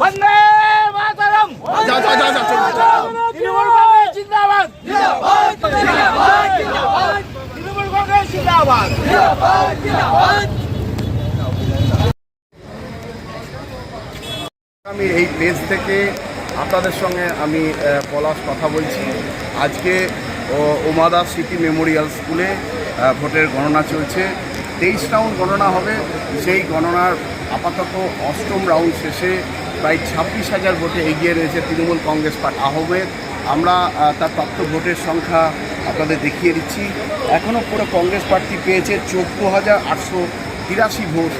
বন্দে মাতরম। যা যা যা যা তৃণমূল কংগ্রেস জিন্দাবাদ তৃণমূল কংগ্রেস জিন্দাবাদ। আমি এই পেজ থেকে আপনাদের সঙ্গে আমি পলাশ কথা বলছি। আজকে ও ওমাদা সিটি মেমোরিয়াল স্কুলে ভোটের গণনা চলছে। তেইশ রাউন্ড গণনা হবে। সেই গণনার আপাতত অষ্টম রাউন্ড শেষে প্রায় ছাব্বিশ হাজার ভোটে এগিয়ে রয়েছে তৃণমূল কংগ্রেস পার্টি। আহমেদ আমরা তার প্রাপ্ত ভোটের সংখ্যা আপনাদের দেখিয়ে দিচ্ছি। এখনও পুরো কংগ্রেস প্রার্থী পেয়েছে চোদ্দ হাজার আটশো তিরাশি ভোট।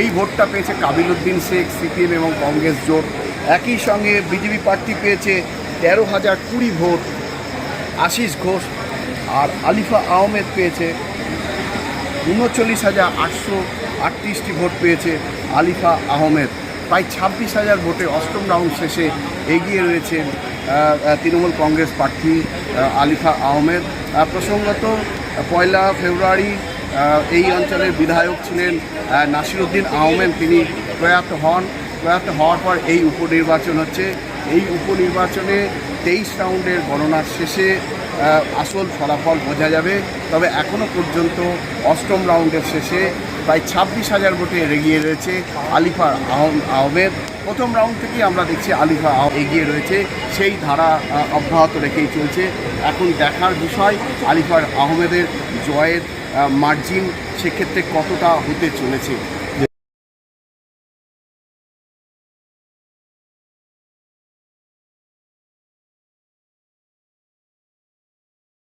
এই ভোটটা পেয়েছে কাবিলউদ্দিন শেখ, সিপিএম এবং কংগ্রেস জোট। একই সঙ্গে বিজেপি প্রার্থী পেয়েছে তেরো হাজার কুড়ি ভোট, আশিস ঘোষ। আর আলিফা আহমেদ পেয়েছে উনচল্লিশ হাজার আটশো আটত্রিশটি ভোট পেয়েছে আলিফা আহমেদ। প্রায় ছাব্বিশ হাজার ভোটে অষ্টম রাউন্ড শেষে এগিয়ে রয়েছেন তৃণমূল কংগ্রেস প্রার্থী আলিফা আহমেদ। প্রসঙ্গত, পয়লা ফেব্রুয়ারি এই অঞ্চলের বিধায়ক ছিলেন নাসিরুদ্দিন আহমেদ। তিনি প্রয়াত হন। প্রয়াত হওয়ার পর এই উপনির্বাচন হচ্ছে। এই উপনির্বাচনে তেইশ রাউন্ডের গণনার শেষে আসল ফলাফল বোঝা যাবে। তবে এখনও পর্যন্ত অষ্টম রাউন্ডের শেষে প্রায় ছাব্বিশ হাজার ভোটে এগিয়ে রয়েছে আলিফা আহম- আহমেদ। প্রথম রাউন্ড থেকেই আমরা দেখছি আলিফা এগিয়ে রয়েছে, সেই ধারা অব্যাহত রেখেই চলছে। এখন দেখার বিষয় আলিফার আহমেদের জয়ের মার্জিন সেক্ষেত্রে কতটা হতে চলেছে।